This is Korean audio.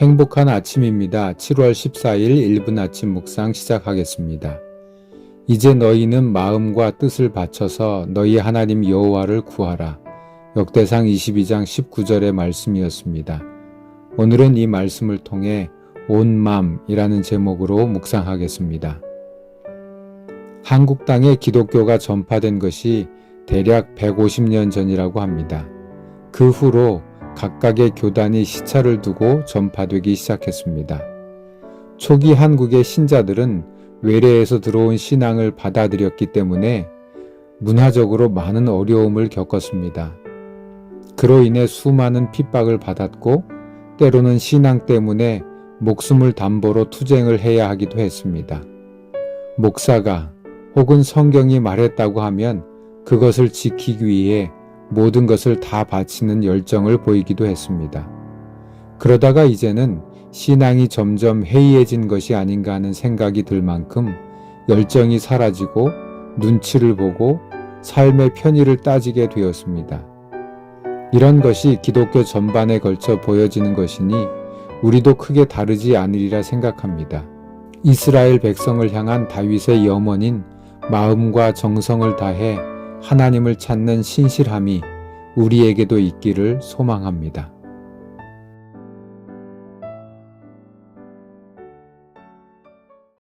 행복한 아침입니다. 7월 14일 1분 아침 묵상 시작하겠습니다. 이제 너희는 마음과 뜻을 바쳐서 너희 하나님 여호와를 구하라. 역대상 22장 19절의 말씀이었습니다. 오늘은 이 말씀을 통해 온 맘이라는 제목으로 묵상하겠습니다. 한국 땅에 기독교가 전파된 것이 대략 150년 전이라고 합니다. 그 후로 각각의 교단이 시차를 두고 전파되기 시작했습니다. 초기 한국의 신자들은 외래에서 들어온 신앙을 받아들였기 때문에 문화적으로 많은 어려움을 겪었습니다. 그로 인해 수많은 핍박을 받았고 때로는 신앙 때문에 목숨을 담보로 투쟁을 해야 하기도 했습니다. 목사가 혹은 성경이 말했다고 하면 그것을 지키기 위해 모든 것을 다 바치는 열정을 보이기도 했습니다. 그러다가 이제는 신앙이 점점 해이해진 것이 아닌가 하는 생각이 들 만큼 열정이 사라지고 눈치를 보고 삶의 편의를 따지게 되었습니다. 이런 것이 기독교 전반에 걸쳐 보여지는 것이니 우리도 크게 다르지 않으리라 생각합니다. 이스라엘 백성을 향한 다윗의 염원인 마음과 정성을 다해 하나님을 찾는 신실함이 우리에게도 있기를 소망합니다.